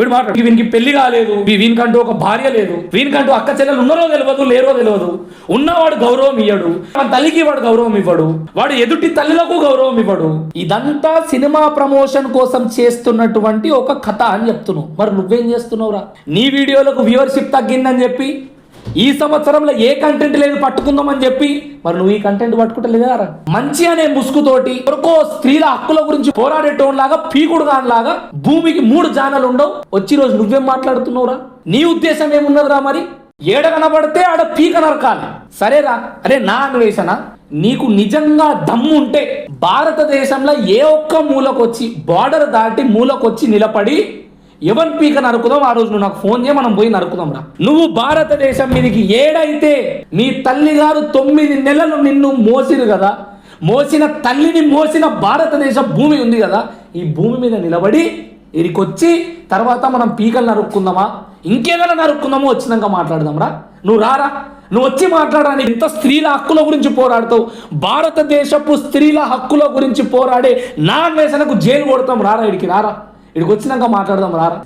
వీడు మాట వీనికి పెళ్ళి కాలేదు వీనికంటూ ఒక భార్య లేదు వీనికంటూ అక్క చెల్లెలు ఉన్నారో తెలియదు లేరో తెలియదు ఉన్నవాడు గౌరవం ఇయ్యడు తల్లికి వాడు గౌరవం ఇవ్వడు వాడు ఎదుటి తల్లిలకు గౌరవం ఇవ్వడు. ఇదంతా సినిమా ప్రమోషన్ కోసం చేస్తున్నటువంటి ఒక కథ అని చెప్తున్నావు. మరి నువ్వేం చేస్తున్నావురా? నీ వీడియోలకు వ్యూవర్షిప్ తగ్గిందని చెప్పి ఈ సంవత్సరంలో ఏ కంటెంట్ లేదు పట్టుకుందామని చెప్పి మరి నువ్వు ఈ కంటెంట్ పట్టుకుంటలేదా మంచి అనే ముసుగుతోటి ఎవరికో స్త్రీల హక్కుల గురించి పోరాడేటోన్ లాగా పీకుడు లాగా భూమికి మూడు జానలు ఉండవు. వచ్చి రోజు నువ్వేం మాట్లాడుతున్నావురా? నీ ఉద్దేశం ఏమున్నదిరా మరి? ఏడ కనబడితే ఆడ పీక నరకాలి. సరేరా అరే నా అన్వేషణ నీకు నిజంగా దమ్ము ఉంటే భారతదేశంలో ఏ ఒక్క మూలకొచ్చి బార్డర్ దాటి మూలకొచ్చి నిలబడి ఎవరి పీక నరుకుదాం? ఆ రోజు నువ్వు నాకు ఫోన్ చేయ మనం పోయి నరుకుదాం రా. నువ్వు భారతదేశం మీదకి ఏడైతే నీ తల్లి గారు తొమ్మిది నెలలు నిన్ను మోసిరు కదా మోసిన తల్లిని మోసిన భారతదేశ భూమి ఉంది కదా ఈ భూమి మీద నిలబడి ఇరికొచ్చి తర్వాత మనం పీకలు నరుక్కుందామా? ఇంకేదైనా నరుక్కుందామో? వచ్చినాక మాట్లాడదాం రా. నువ్వు రారా? నువ్వు వచ్చి మాట్లాడడానికి ఇంత స్త్రీల హక్కుల గురించి పోరాడుతావు. భారతదేశపు స్త్రీల హక్కుల గురించి పోరాడే నా వేసనకు జైలు కొడతాం. రారా ఇడికి రారా. ఇక్కడికి వచ్చినాక మాట్లాడదాం రారా?